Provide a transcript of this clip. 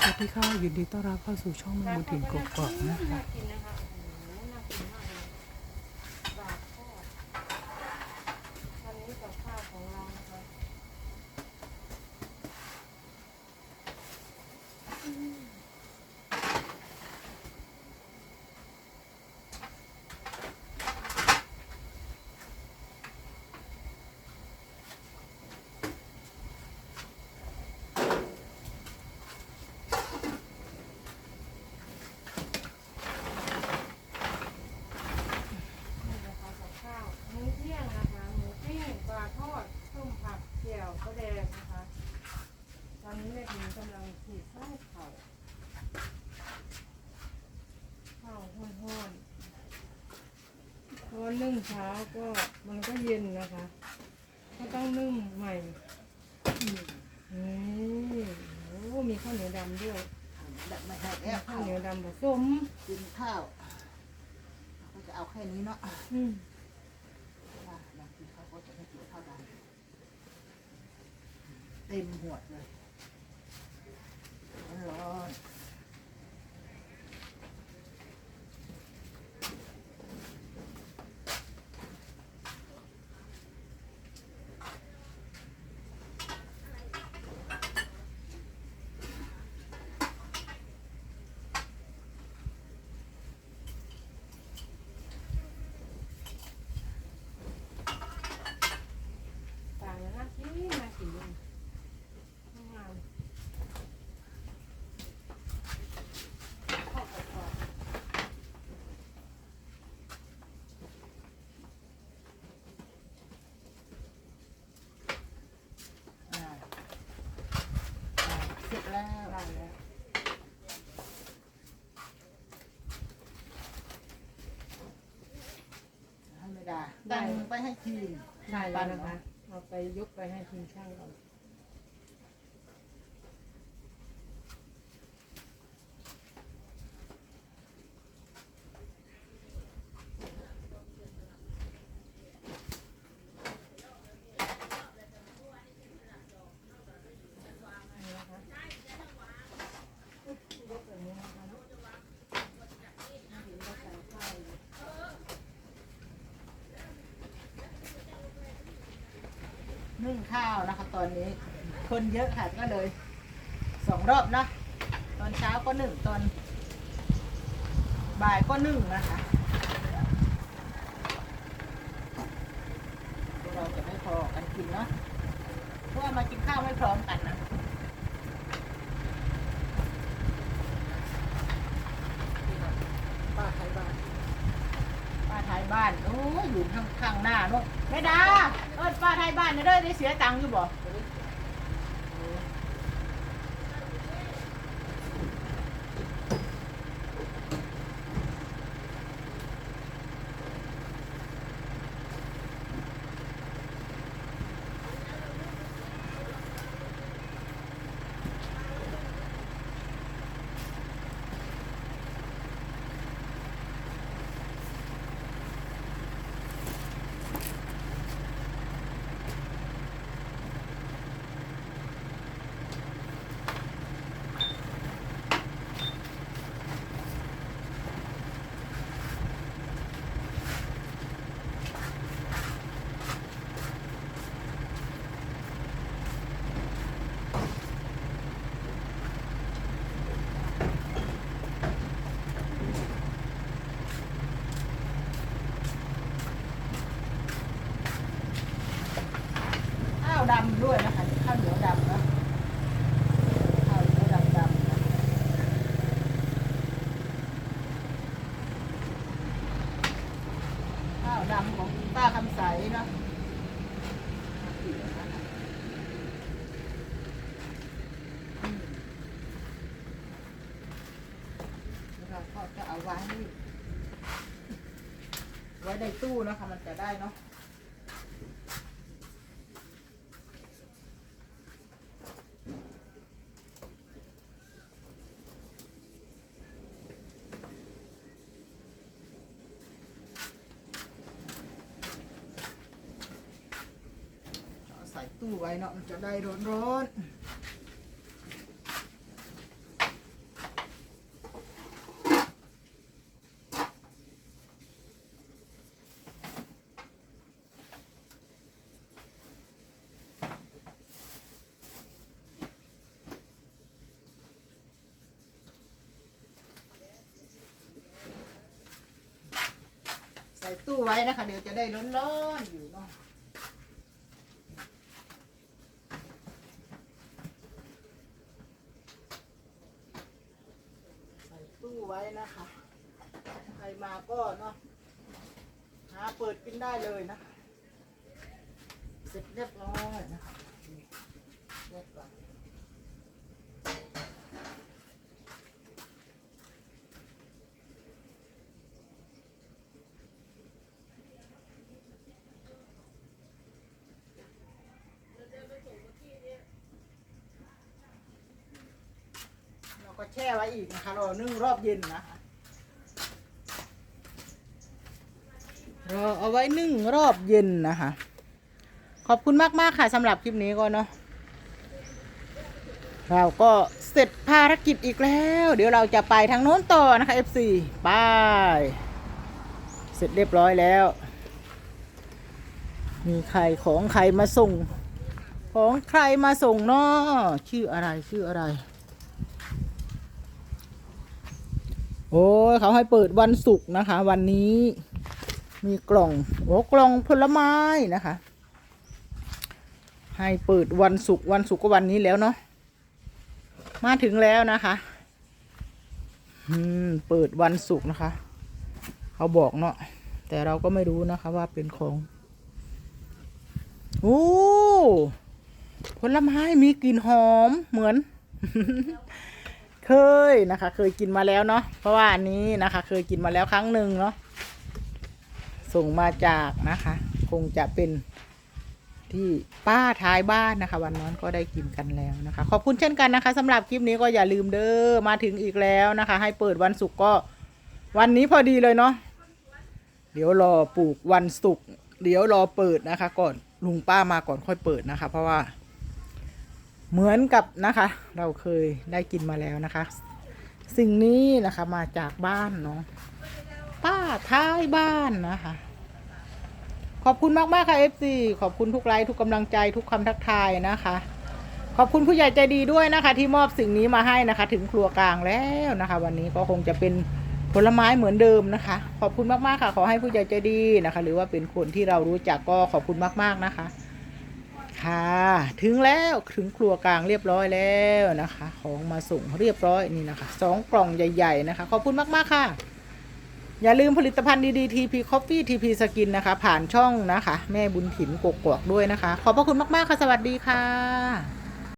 สวัสดีค่ะยินดีต้อนรับเข้าสู่ช่องแมงมุมถิ่นกกอกนะคะน่ากินนะคะโอ้โหน่ากินมากเลยบาททอดวันนี้กับข้าวของเรานะคะ นี่นะคะกับข้าวมื้อเที่ยงนะคะหมูปิ้งปลาทอดต้มผักเจียวข้าวแดงนะคะ ตอนนี้แม่พิมกำลังขีดไส้เข่าข้าวห้อนๆเพราะว่า นึ่งเช้าก็มันก็เย็นนะคะ ก็ต้องนึ่งใหม่นี่โอ้มีข้าวเหนียวดำด้วยแบบไม่ให้มีแล้วข้าวเหนียวดำผสมกินข้าวเราก็จะเอาแค่นี้เนาะอืมว่าบางทีเขาก็จะไม่กินข้าวดำเต็มหัวดเลยร้อนๆ ต่างกันนะที่มากินงามข้าวกรอบ อ่าอ่าเสร็จแล้ว ได้แล้ว ให้ไม่ได้ตั้งไปให้ทีมได้แล้วนะคะ เอาไปยกไปให้ทีมช่างก่อน นึ่งข้าวนะคะ ตอนนี้คนเยอะค่ะก็เลยสองรอบนะตอนเช้าก็หนึ่งตอนบ่ายก็หนึ่งนะคะเราจะไม่พอกันกินเนาะเพราะว่ามากินข้าวไม่พร้อมกันนะป้าไทยบ้านป้าไทย บ้านโอ้ยอยู่ข้างข้างหน้าเนาะแม่ดาเออป้าไทยบ้านเนี่ยเด้อได้เสียตังค์อยู่บ่ ดำด้วยนะคะข้าวเหนียวดำนะข้าวเหนียวดำดำนะข้าวดำของป้าคำใสนะแล้วเราก็จะเอาไว้ ไว้ในตู้นะคะมันจะได้เนาะ ใส่ตู้ไว้เนาะมันจะได้ร้อนร้ใส่ตู้ไว้นะคะ เดี๋ยวจะได้ร้อนๆอยู่เนาะ ไว้นะคะ ใครมาก็เนาะหาเปิดกินได้เลยนะ เสร็จเรียบร้อยนะคะเรียบร้อย แช่ไว้อีกนะคะรอนึ่งรอบเย็นนะคะรอเอาไว้นึ่งรอบเย็นนะคะ ขอบคุณมากมากๆค่ะสำหรับคลิปนี้ก็เนาะเราก็เสร็จภารกิจอีกแล้ว เดี๋ยวเราจะไปทางโน้นต่อนะคะ FC ไปเสร็จเรียบร้อยแล้ว มีใครของใครมาส่ง ของใครมาส่งเนาะชื่ออะไรชื่ออะไร โอ้ยเขาให้เปิดวันศุกร์นะคะ วันนี้มีกล่องโอ้กล่องผลไม้นะคะ ให้เปิดวันศุกร์วันศุกร์ก็วันนี้แล้วเนาะมาถึงแล้วนะคะอืมเปิดวันศุกร์นะคะ เขาบอกเนาะแต่เราก็ไม่รู้นะคะว่าเป็นของโอ้ผลไม้มีกลิ่นหอมเหมือน เคยนะคะ เคยกินมาแล้วเนาะเพราะว่าอันนี้นะคะ เคยกินมาแล้วครั้งหนึ่งเนาะส่งมาจากนะคะ คงจะเป็นที่ป้าท้ายบ้านนะคะ วันนั้นก็ได้กินกันแล้วนะคะ ขอบคุณเช่นกันนะคะสำหรับคลิปนี้ก็อย่าลืมเด้อมาถึงอีกแล้วนะคะ ให้เปิดวันศุกร์ก็วันนี้พอดีเลยเนาะเดี๋ยวรอปลูกวันศุกร์เดี๋ยวรอเปิดนะคะ ก่อนลุงป้ามาก่อนค่อยเปิดนะคะ เพราะว่า เหมือนกับนะคะ เราเคยได้กินมาแล้วนะคะ สิ่งนี้นะคะมาจากบ้านเนาะป้าท้ายบ้านนะคะ ขอบคุณมากมากๆค่ะ FC ขอบคุณทุกไลค์ทุกกำลังใจทุกคำทักทายนะคะ ขอบคุณผู้ใหญ่ใจดีด้วยนะคะ ที่มอบสิ่งนี้มาให้นะคะ ถึงครัวกลางแล้วนะคะ วันนี้ก็คงจะเป็นผลไม้เหมือนเดิมนะคะ ขอบคุณมากๆค่ะ ขอให้ผู้ใหญ่ใจดีนะคะ หรือว่าเป็นคนที่เรารู้จักก็ขอบคุณมากๆนะคะ ค่ะ ถึงแล้วถึงครัวกลางเรียบร้อยแล้วนะคะ ของมาส่งเรียบร้อยนี่นะคะสองกล่องใหญ่ ๆ นะคะ ขอบคุณมาก ๆ ค่ะ อย่าลืมผลิตภัณฑ์ดีๆ TP Coffee TP Skin นะคะ ผ่านช่องนะคะ แม่บุญถิ่นกกอกด้วยนะคะ ขอบพระคุณมาก ๆ ค่ะ สวัสดีค่ะ